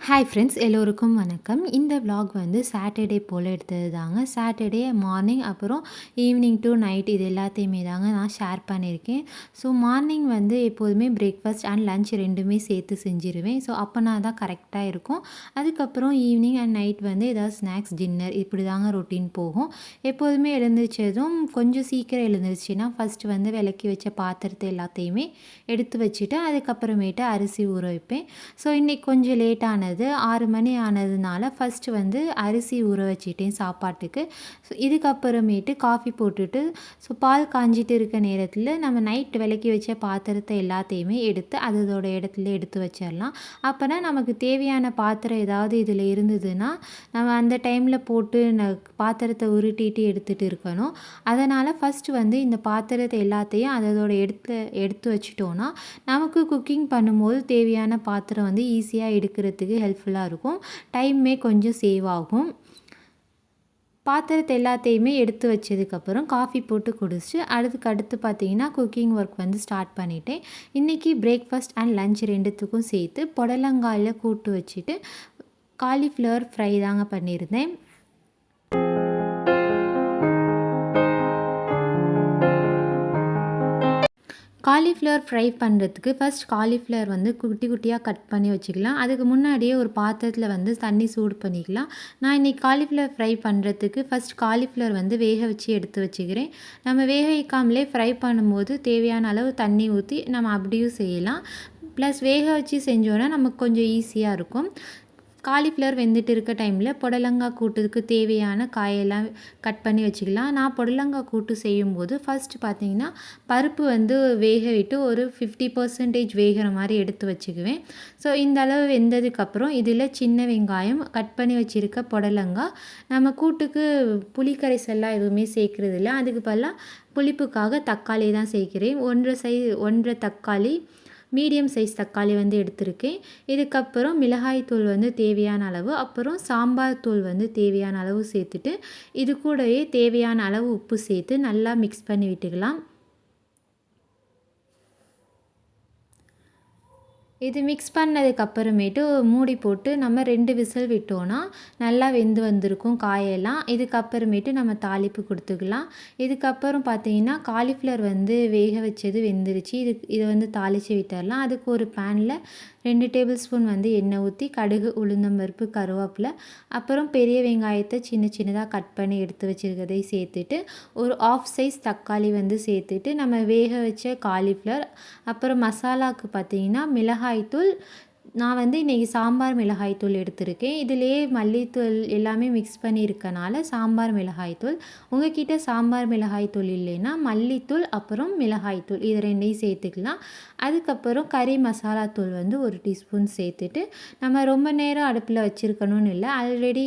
Hi friends எல்லோருக்கும் வணக்கம். இந்த விலாக் வந்து சாட்டர்டே போல் எடுத்தது தாங்க. சாட்டர்டே மார்னிங் அப்புறம் ஈவினிங் டு நைட் இது எல்லாத்தையுமே தாங்க நான் ஷேர் பண்ணியிருக்கேன். ஸோ மார்னிங் வந்து எப்போதுமே பிரேக்ஃபாஸ்ட் அண்ட் லஞ்ச் ரெண்டுமே சேர்த்து செஞ்சிருவேன். ஸோ அப்போனா தான் கரெக்டாக இருக்கும். அதுக்கப்புறம் ஈவினிங் அண்ட் நைட் வந்து ஏதாவது ஸ்நாக்ஸ் டின்னர் இப்படி தாங்க ரொட்டீன் போகும். எப்போதுமே எழுந்திரிச்சதும் கொஞ்சம் சீக்கிரம் எழுந்திரிச்சின்னா ஃபஸ்ட்டு வந்து விளக்கி வச்ச பாத்திரத்தை எல்லாத்தையுமே எடுத்து வச்சுட்டு அதுக்கப்புறமேட்டு அரிசி ஊற வைப்பேன். ஸோ இன்றைக்கி கொஞ்சம் லேட்டான ஆனது ஆறு மணி ஆனதுனால ஃபஸ்ட்டு வந்து அரிசி ஊற வச்சிட்டேன் சாப்பாட்டுக்கு. ஸோ இதுக்கப்புறமேட்டு காஃபி போட்டுட்டு ஸோ பால் காஞ்சிட்டு இருக்க நேரத்தில் நம்ம நைட் விளக்கி வச்ச பாத்திரத்தை எல்லாத்தையுமே எடுத்து அதோட இடத்துல எடுத்து வச்சிடலாம். அப்போனா நமக்கு தேவையான பாத்திரம் ஏதாவது இதில் இருந்ததுன்னா நம்ம அந்த டைமில் போட்டு ந பாத்திரத்தை உருட்டிட்டு எடுத்துகிட்டு இருக்கணும். அதனால் ஃபஸ்ட்டு வந்து இந்த பாத்திரத்தை எல்லாத்தையும் அதோட எடுத்து எடுத்து வச்சிட்டோன்னா நமக்கு குக்கிங் பண்ணும்போது தேவையான பாத்திரம் வந்து ஈஸியாக எடுக்கிறதுக்கு ஹெல்ப்ஃபுல்லாக இருக்கும். டைமே கொஞ்சம் சேவ் ஆகும். பாத்திரத்தை எல்லாத்தையுமே எடுத்து வச்சதுக்கப்புறம் காஃபி போட்டு குடிச்சிட்டு அதுக்கு அடுத்து பார்த்தீங்கன்னா குக்கிங் ஒர்க் வந்து ஸ்டார்ட் பண்ணிட்டேன். இன்றைக்கி பிரேக்ஃபாஸ்ட் அண்ட் லஞ்ச் ரெண்டுத்துக்கும் சேர்த்து புடலங்காயில் கூட்டு வச்சுட்டு காலிஃப்ளவர் ஃப்ரை தாங்க பண்ணியிருந்தேன். காலிஃப்ளவர் ஃப்ரை பண்ணுறதுக்கு ஃபஸ்ட் காலிஃப்ளவர் வந்து குட்டி குட்டியாக கட் பண்ணி வச்சுக்கலாம். அதுக்கு முன்னாடியே ஒரு பாத்திரத்தில் வந்து தண்ணி சூடு பண்ணிக்கலாம். நான் இன்றைக்கி காலிஃப்ளவர் ஃப்ரை பண்ணுறதுக்கு ஃபஸ்ட் காலிஃப்ளவர் வந்து வேக வச்சு எடுத்து வச்சுக்கிறேன். நம்ம வேக வைக்காமலே ஃப்ரை பண்ணும்போது தேவையான அளவு தண்ணி ஊற்றி நம்ம அப்படியும் செய்யலாம். ப்ளஸ் வேக வச்சு செஞ்சோன்னா நமக்கு கொஞ்சம் ஈஸியாக இருக்கும். காலிஃப்ளவர் வெந்துட்டு இருக்க டைமில் புடலங்காய் கூட்டுக்கு தேவையான காயெல்லாம் கட் பண்ணி வச்சுக்கலாம். நான் புடலங்காய் கூட்டு செய்யும்போது ஃபஸ்ட்டு பார்த்தீங்கன்னா பருப்பு வந்து வேக விட்டு ஒரு ஃபிஃப்டி பர்சன்டேஜ் வேகிற மாதிரி எடுத்து வச்சுக்குவேன். ஸோ இந்த அளவு வெந்ததுக்கப்புறம் இதில் சின்ன வெங்காயம் கட் பண்ணி வச்சுருக்க புடலங்காய். நம்ம கூட்டுக்கு புளிக்கரைசல்லாம் எதுவுமே சேர்க்குறது இல்லை அதுக்கு பதிலாக புளிப்புக்காக தக்காளி தான் சேர்க்கிறேன். ஒன்றரை சை ஒன்றரை தக்காளி மீடியம் சைஸ் தக்காளி வந்து எடுத்திருக்கேன். இதுக்கப்புறம் மிளகாய் தூள் வந்து தேவையான அளவு அப்புறம் சாம்பார் தூள் வந்து தேவையான அளவு சேர்த்துட்டு இது கூடவே தேவையான அளவு உப்பு சேர்த்து நல்லா மிக்ஸ் பண்ணி விட்டுக்கலாம். இது மிக்ஸ் பண்ணதுக்கப்புறமேட்டு மூடி போட்டு நம்ம ரெண்டு விசில் விட்டோன்னா நல்லா வெந்து வந்திருக்கும் காயெல்லாம். இதுக்கப்புறமேட்டு நம்ம தாளிப்பு கொடுத்துக்கலாம். இதுக்கப்புறம் பார்த்தீங்கன்னா காலிஃப்ளவர் வந்து வேக வச்சது வெந்துருச்சு. இது இதை வந்து தாளித்து விட்டுடலாம் அதுக்கு ஒரு பேனில் ரெண்டு டேபிள் ஸ்பூன் வந்து எண்ணெய் ஊற்றி கடுகு உளுந்தம்பருப்பு கருவேப்பிலை அப்புறம் பெரிய வெங்காயத்தை சின்ன சின்னதாக கட் பண்ணி எடுத்து வச்சுருக்கதை சேர்த்துட்டு ஒரு ஆஃப் சைஸ் தக்காளி வந்து சேர்த்துட்டு நம்ம வேக வச்ச காலிஃப்ளவர் அப்புறம் மசாலாவுக்கு பார்த்தீங்கன்னா மிளகாய்த்தூள். நான் வந்து இன்றைக்கி சாம்பார் மிளகாய்த்தூள் எடுத்திருக்கேன். இதிலே மல்லித்தூள் எல்லாமே மிக்ஸ் பண்ணியிருக்கனால சாம்பார் மிளகாய்த்தூள். உங்ககிட்ட சாம்பார் மிளகாய்த்தூள் இல்லைன்னா மல்லித்தூள் அப்புறம் மிளகாய்த்தூள் இது ரெண்டையும் சேர்த்துக்கலாம். அதுக்கப்புறம் கறி மசாலா தூள் வந்து ஒரு டீஸ்பூன் சேர்த்துட்டு நம்ம ரொம்ப நேரம் அடுப்பில் வச்சுருக்கணும்னு இல்லை ஆல்ரெடி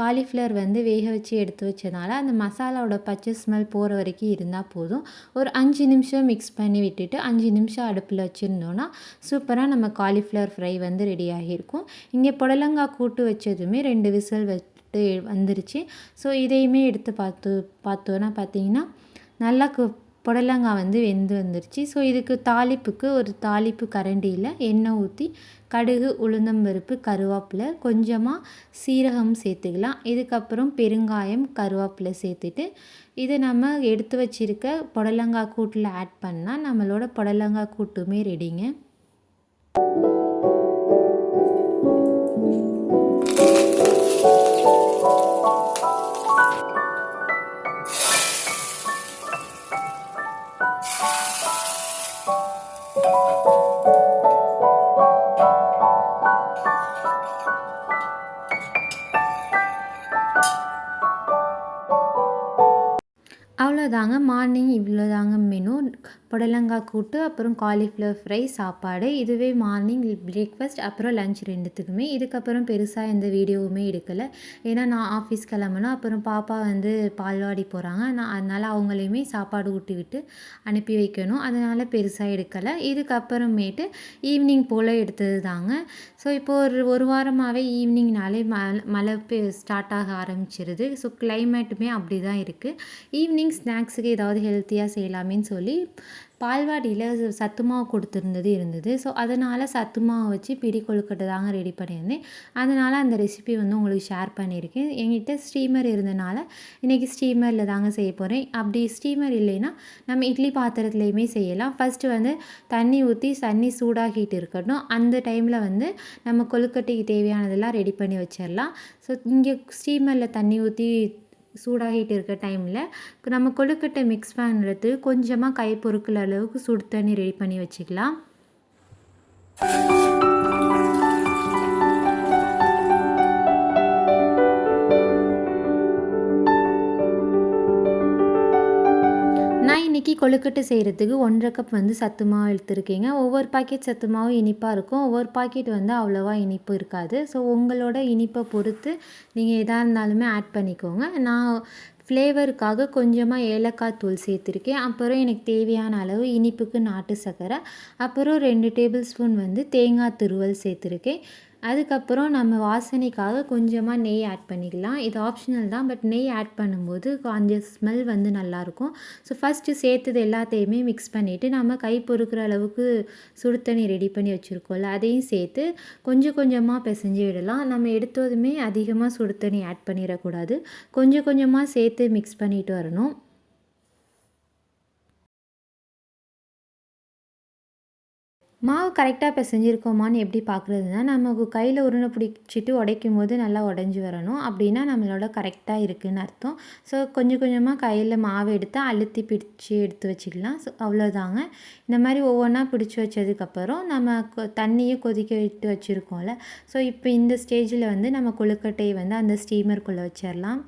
காலிஃப்ளவர் வந்து வேக வச்சு எடுத்து வச்சனால அந்த மசாலாவோட பச்சை ஸ்மெல் போகிற வரைக்கும் இருந்தால் போதும். ஒரு அஞ்சு நிமிஷம் மிக்ஸ் பண்ணி விட்டுட்டு அஞ்சு நிமிஷம் அடுப்பில் வச்சுருந்தோன்னா சூப்பராக நம்ம காலிஃப்ளவர் ஃப்ரை வந்து ரெடி ஆகியிருக்கும். இங்கே புடலங்காய் கூட்டு வச்சதுமே ரெண்டு விசில் விட்டு வந்துருச்சு. ஸோ இதையுமே எடுத்து பார்த்து பார்த்தோன்னா பார்த்தீங்கன்னா நல்லா புடலங்காய் வந்து வெந்து வந்துருச்சு. ஸோ இதுக்கு தாளிப்புக்கு ஒரு தாளிப்பு கரண்டியில் எண்ணெய் ஊற்றி கடுகு உளுந்தம்பருப்பு கருவேப்பிலை கொஞ்சமாக சீரகம் சேர்த்துக்கலாம். இதுக்கப்புறம் பெருங்காயம் கருவேப்பிலை சேர்த்துட்டு இதை நம்ம எடுத்து வச்சுருக்க புடலங்காய் கூட்டில் ஆட் பண்ணால் நம்மளோட புடலங்காய் கூட்டுமே ரெடிங்க அவ்வளோதாங்க மார்னிங் இவ்வளோதாங்க மெனு புடலங்காய் கூட்டு அப்புறம் காலிஃப்ளவர் ஃப்ரை சாப்பாடு. இதுவே மார்னிங் பிரேக்ஃபாஸ்ட் அப்புறம் லஞ்ச் ரெண்டுத்துக்குமே. இதுக்கப்புறம் பெருசாக எந்த வீடியோவுமே எடுக்கலை. ஏன்னா நான் ஆஃபீஸ் கிளம்பணும். அப்புறம் பாப்பா வந்து பால்வாடி போகிறாங்க நான் அதனால் அவங்களையுமே சாப்பாடு ஊட்டி விட்டு அனுப்பி வைக்கணும். அதனால் பெருசாக எடுக்கலை. இதுக்கப்புறமேட்டு ஈவினிங் போல் எடுத்தது தாங்க ஸோ இப்போது ஒரு ஒரு வாரமாகவே ஈவினிங்னாலே மழை மழை பெ ஸ்டார்ட் ஆக ஆரம்பிச்சிருது. ஸோ கிளைமேட்டுமே அப்படி தான் இருக்குது ஈவினிங் ஸ்நாக்ஸுக்கு ஏதாவது ஹெல்த்தியாக செய்யலாமேன்னு சொல்லி பால்வாடியில் சத்து மாவு கொடுத்துருந்தது இருந்தது. ஸோ அதனால் சத்து மாவு வச்சு பிடி கொழுக்கட்டை தாங்க ரெடி பண்ணியிருந்தேன். அதனால் அந்த ரெசிபி வந்து உங்களுக்கு ஷேர் பண்ணியிருக்கேன். என்கிட்ட ஸ்டீமர் இருந்தனால இன்றைக்கி ஸ்டீமரில் தாங்க செய்ய போகிறேன் அப்படி ஸ்டீமர் இல்லைன்னா நம்ம இட்லி பாத்திரத்துலேயுமே செய்யலாம். ஃபஸ்ட்டு வந்து தண்ணி ஊற்றி தண்ணி சூடாகிட்டு இருக்கட்டும் அந்த டைமில் வந்து நம்ம கொழுக்கட்டைக்கு தேவையானதெல்லாம் ரெடி பண்ணி வச்சிடலாம் ஸோ இங்கே ஸ்டீமரில் தண்ணி ஊற்றி சூடாகிட்டு இருக்க டைமில் நம்ம கொழுக்கட்டை மிக்ஸ் பண்ணுறது கொஞ்சமாக கை பொறுக்கிற அளவுக்கு சுடு தண்ணி ரெடி பண்ணி வச்சுக்கலாம். இன்றைக்கி கொழுக்கட்டை செய்கிறதுக்கு ஒன்றரை கப் வந்து சத்து மாவு எடுத்துருக்கீங்க. ஒவ்வொரு பாக்கெட் சத்து மாவு இனிப்பாக இருக்கும். ஒவ்வொரு பாக்கெட் வந்து அவ்வளோவா இனிப்பு இருக்காது. ஸோ உங்களோட இனிப்பை பொறுத்து நீங்கள் எதாக இருந்தாலுமே ஆட் பண்ணிக்கோங்க. நான் ஃப்ளேவருக்காக கொஞ்சமாக ஏலக்காய் தூள் சேர்த்துருக்கேன். அப்புறம் எனக்கு தேவையான அளவு இனிப்புக்கு நாட்டு சர்க்கரை. அப்புறம் ரெண்டு டேபிள் ஸ்பூன் வந்து தேங்காய் துருவல் சேர்த்துருக்கேன். அதுக்கப்புறம் நம்ம வாசனைக்காக கொஞ்சமாக நெய் ஆட் பண்ணிக்கலாம். இது ஆப்ஷனல் தான் பட் நெய் ஆட் பண்ணும்போது அந்த ஸ்மெல் வந்து நல்லாயிருக்கும் ஸோ ஃபஸ்ட்டு சேர்த்தது எல்லாத்தையுமே மிக்ஸ் பண்ணிவிட்டு நம்ம கை பொறுக்கிற அளவுக்கு சுடு தண்ணி ரெடி பண்ணி வச்சுருக்கோம்ல அதையும் சேர்த்து கொஞ்சம் கொஞ்சமாக பிசைஞ்சு விடலாம். நம்ம எடுத்ததுமே அதிகமாக சுடு தண்ணி ஆட் பண்ணிடக்கூடாது. கொஞ்சம் கொஞ்சமாக சேர்த்து மிக்ஸ் பண்ணிட்டு வரணும். மாவு கரெக்டாக இப்போ செஞ்சுருக்கோமான்னு எப்படி பார்க்குறதுனா நமக்கு கையில் உருண்டை பிடிச்சிட்டு உடைக்கும் போது நல்லா உடஞ்சி வரணும். அப்படின்னா நம்மளோட கரெக்டாக இருக்குதுன்னு அர்த்தம். ஸோ கொஞ்சம் கொஞ்சமாக கையில் மாவு எடுத்து அழுத்தி பிடிச்சி எடுத்து வச்சுக்கலாம். ஸோ அவ்வளோதாங்க இந்த மாதிரி ஒவ்வொன்றா பிடிச்சி வச்சதுக்கப்புறம் நம்ம கொ தண்ணியை கொதிக்க விட்டு வச்சுருக்கோம்ல. ஸோ இப்போ இந்த ஸ்டேஜில் வந்து நம்ம கொழுக்கட்டையை வந்து அந்த ஸ்டீமருக்குள்ளே வச்சிடலாம்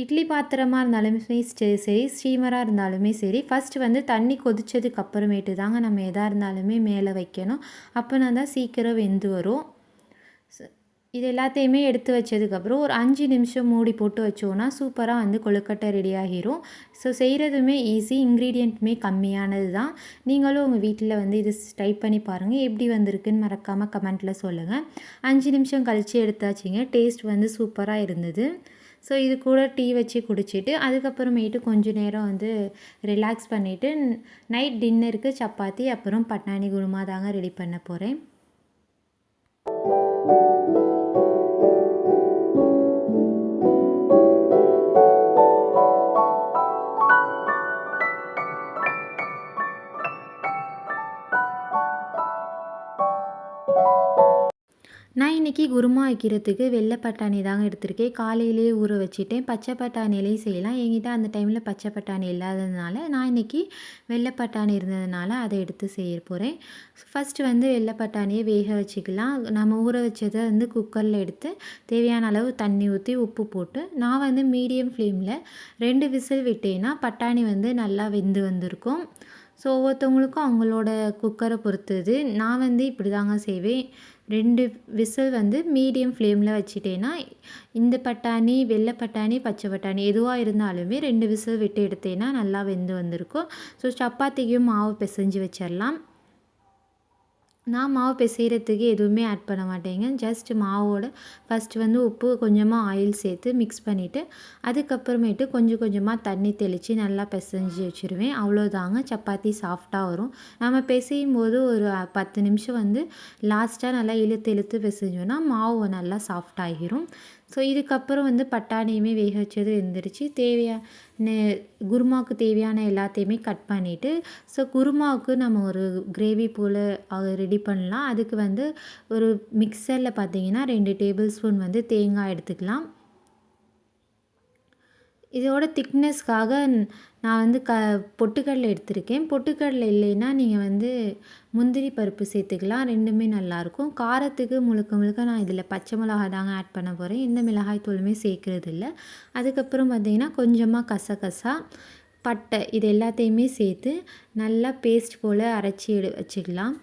இட்லி பாத்திரமாக இருந்தாலுமே சரி ஸ்டீமராக இருந்தாலுமே சரி ஃபஸ்ட்டு வந்து தண்ணி கொதித்ததுக்கு அப்புறமேட்டு தாங்க நம்ம எதாக இருந்தாலுமே மேலே வைக்கணும். அப்போனா தான் சீக்கிரம் வெந்து வரும். இது எல்லாத்தையுமே எடுத்து வச்சதுக்கப்புறம் ஒரு அஞ்சு நிமிஷம் மூடி போட்டு வச்சோன்னா சூப்பராக வந்து கொழுக்கட்டை ரெடி ஆகிரும். ஸோ செய்கிறதுமே ஈஸி இன்க்ரீடியண்ட்டுமே கம்மியானது தான். நீங்களும் உங்கள் வீட்டில் வந்து இது ஸ்டைப் பண்ணி பாருங்கள் எப்படி வந்திருக்குன்னு மறக்காமல் கமெண்ட்டில் சொல்லுங்கள் அஞ்சு நிமிஷம் கழித்து எடுத்தாச்சிங்க. டேஸ்ட் வந்து சூப்பராக இருந்தது. ஸோ இது கூட டீ வச்சு குடிச்சிட்டு அதுக்கப்புறமேட்டு கொஞ்சம் நேரம் வந்து ரிலாக்ஸ் பண்ணிவிட்டு நைட் டின்னருக்கு சப்பாத்தி அப்புறம் பட்டாணி குருமா தாங்க ரெடி பண்ண போகிறேன் நான் இன்றைக்கி குருமா வைக்கிறதுக்கு வெள்ளை பட்டாணி தாங்க எடுத்திருக்கேன். காலையிலேயே ஊற வச்சுட்டேன். பச்சை பட்டாணிலையும் செய்யலாம். என்கிட்ட அந்த டைமில் பச்சை பட்டாணி இல்லாததுனால நான் இன்றைக்கி வெள்ளை பட்டாணி இருந்ததுனால அதை எடுத்து செய்ய போகிறேன் ஃபஸ்ட்டு வந்து வெள்ளை பட்டாணியை வேக வச்சுக்கலாம். நம்ம ஊற வச்சதை வந்து குக்கரில் எடுத்து தேவையான அளவு தண்ணி ஊற்றி உப்பு போட்டு நான் வந்து மீடியம் ஃப்ளேமில் ரெண்டு விசில் விட்டேன்னா பட்டாணி வந்து நல்லா வெந்து வந்திருக்கும். ஸோ ஒவ்வொருத்தவங்களுக்கும் அவங்களோட குக்கரை பொறுத்தது நான் வந்து இப்படி தாங்க செய்வேன். ரெண்டு விசில் வந்து மீடியம் ஃப்ளேமில் வச்சுட்டேன்னா இந்த பட்டாணி வெள்ளை பட்டாணி பச்சை பட்டாணி எதுவாக இருந்தாலுமே ரெண்டு விசில் விட்டு எடுத்தேன்னா நல்லா வெந்து வந்திருக்கும். ஸோ சப்பாத்திக்கும் மாவு பிசைஞ்சு வச்சிடலாம் நான் மாவு பிசைகிறதுக்கு எதுவுமே ஆட் பண்ண மாட்டேங்க. ஜஸ்ட் மாவோட ஃபஸ்ட்டு வந்து உப்பு கொஞ்சமாக ஆயில் சேர்த்து மிக்ஸ் பண்ணிவிட்டு அதுக்கப்புறமேட்டு கொஞ்சம் கொஞ்சமாக தண்ணி தெளித்து நல்லா பிசைஞ்சு வச்சுருவேன். அவ்வளோதாங்க சப்பாத்தி சாஃப்டாக வரும். நம்ம பிசையும் போது ஒரு பத்து நிமிஷம் வந்து லாஸ்ட்டாக நல்லா இழுத்து இழுத்து பிசைஞ்சோன்னா மாவு நல்லா சாஃப்டாகிரும் ஸோ இதுக்கப்புறம் வந்து பட்டாணியுமே வேக வச்சது வெந்துருச்சு. தேவையான குருமாவுக்கு தேவையான எல்லாத்தையுமே கட் பண்ணிவிட்டு ஸோ குருமாவுக்கு நம்ம ஒரு கிரேவி போல் ரெடி பண்ணலாம். அதுக்கு வந்து ஒரு மிக்சரில் பார்த்தீங்கன்னா ரெண்டு டேபிள் ஸ்பூன் வந்து தேங்காய் எடுத்துக்கலாம். இதோட திக்னஸ்க்காக நான் வந்து க பொட்டுக்கடலை எடுத்திருக்கேன். பொட்டுக்கடலை இல்லைன்னா நீங்கள் வந்து முந்திரி பருப்பு சேர்த்துக்கலாம். ரெண்டுமே நல்லாயிருக்கும். காரத்துக்கு முழுக்க முழுக்க நான் இதில் பச்சை மிளகாய் தாங்க ஆட் பண்ண போகிறேன் எந்த மிளகாய் தூளுமே சேர்க்கறது இல்லை அதுக்கப்புறம் பார்த்திங்கன்னா கொஞ்சமாக கசகசா பட்டை இது எல்லாத்தையுமே சேர்த்து நல்லா பேஸ்ட் போல் அரைச்சி எடு வச்சுக்கலாம்.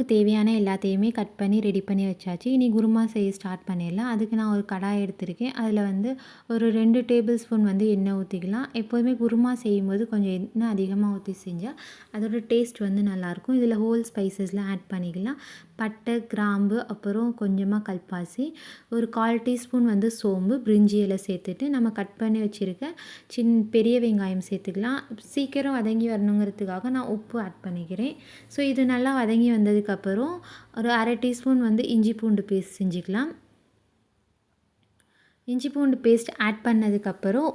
நமக்கு தேவையான எல்லாத்தையுமே கட் பண்ணி ரெடி பண்ணி வச்சாச்சு. இனி குருமா செய்ய ஸ்டார்ட் பண்ணிடலாம். அதுக்கு நான் ஒரு கடாய் எடுத்திருக்கேன். அதில் வந்து ஒரு ரெண்டு டேபிள் ஸ்பூன் வந்து எண்ணெய் ஊற்றிக்கலாம் எப்போதுமே குருமா செய்யும்போது கொஞ்சம் எண்ணெய் அதிகமாக ஊற்றி செஞ்சால் அதோட டேஸ்ட் வந்து நல்லாயிருக்கும். இதில் ஹோல் ஸ்பைசஸ்லாம் ஆட் பண்ணிக்கலாம். பட்டை கிராம்பு அப்புறம் கொஞ்சமாக கல்பாசி ஒரு கால் டீஸ்பூன் வந்து சோம்பு பிரிஞ்சி இலை சேர்த்துட்டு நம்ம கட் பண்ணி வச்சுருக்க சின் பெரிய வெங்காயம் சேர்த்துக்கலாம். சீக்கிரம் வதங்கி வரணுங்கிறதுக்காக நான் உப்பு ஆட் பண்ணிக்கிறேன். ஸோ இது நல்லா வதங்கி வந்ததுக்கு அதுக்கப்புறம் ஒரு அரை டீஸ்பூன் வந்து இஞ்சி பூண்டு பேஸ்ட் செஞ்சுக்கலாம். இஞ்சி பூண்டு பேஸ்ட் ஆட் பண்ணதுக்கப்புறம்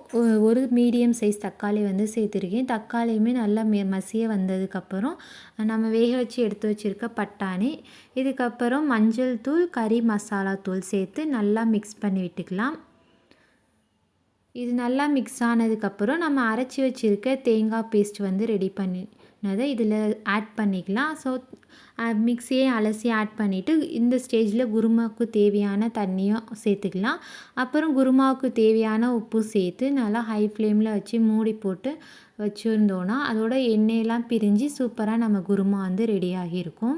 ஒரு மீடியம் சைஸ் தக்காளி வந்து சேர்த்துருக்கேன். தக்காளியுமே நல்லா மெ மசிய வந்ததுக்கப்புறம் நம்ம வேக வச்சு எடுத்து வச்சுருக்க பட்டாணி இதுக்கப்புறம் மஞ்சள் தூள் கறி மசாலா தூள் சேர்த்து நல்லா மிக்ஸ் பண்ணி விட்டுக்கலாம். இது நல்லா மிக்ஸ் ஆனதுக்கப்புறம் நம்ம அரைச்சி வச்சுருக்க தேங்காய் பேஸ்ட் வந்து ரெடி பண்ணி பண்ணினதை இதில் ஆட் பண்ணிக்கலாம். ஸோ மிக்ஸியை அலசி ஆட் பண்ணிவிட்டு இந்த ஸ்டேஜில் குருமாவுக்கு தேவையான தண்ணியும் சேர்த்துக்கலாம். அப்புறம் குருமாவுக்கு தேவையான உப்பு சேர்த்து நல்லா ஹை ஃப்ளேமில் வச்சு மூடி போட்டு வச்சுருந்தோன்னா அதோட எண்ணெயெல்லாம் பிரிஞ்சு சூப்பராக நம்ம குருமா வந்து ரெடி ஆகியிருக்கும்.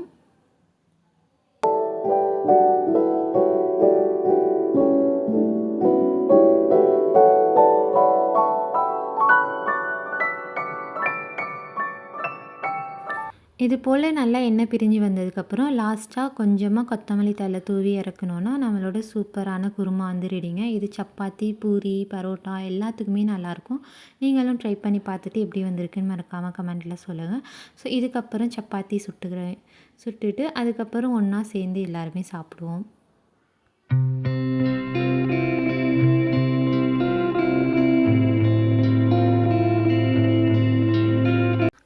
இது போல் நல்லா எண்ணெய் பிரிஞ்சு வந்ததுக்கப்புறம் லாஸ்ட்டாக கொஞ்சமாக கொத்தமல்லி தலை தூவி இறக்கணுன்னா நம்மளோட சூப்பரான குருமா வந்து ரெடிங்க இது சப்பாத்தி பூரி பரோட்டா எல்லாத்துக்குமே நல்லாயிருக்கும். நீங்களும் ட்ரை பண்ணி பார்த்துட்டு எப்படி வந்திருக்குன்னு மறக்காமல் கமெண்ட்டில் சொல்லுங்கள் ஸோ இதுக்கப்புறம் சப்பாத்தி சுட்டுக்கிறேன். சுட்டுட்டு அதுக்கப்புறம் ஒன்றா சேர்ந்து எல்லாருமே சாப்பிடுவோம்.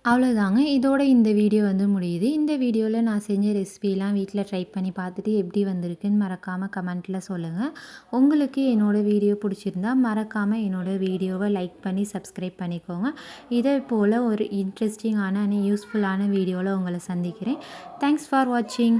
அவ்வளோதாங்க இதோட இந்த வீடியோ வந்து முடியுது. இந்த வீடியோவில் நான் செஞ்ச ரெசிபிலாம் வீட்டில் ட்ரை பண்ணி பார்த்துட்டு எப்படி வந்திருக்குன்னு மறக்காமல் கமெண்ட்டில் சொல்லுங்கள் உங்களுக்கு என்னோடய வீடியோ பிடிச்சிருந்தா மறக்காமல் என்னோடய வீடியோவை லைக் பண்ணி சப்ஸ்கிரைப் பண்ணிக்கோங்க. இதே போல் ஒரு இன்ட்ரெஸ்டிங்கான யூஸ்ஃபுல்லான வீடியோவில் உங்களை சந்திக்கிறேன். தேங்க்ஸ் ஃபார் வாட்சிங்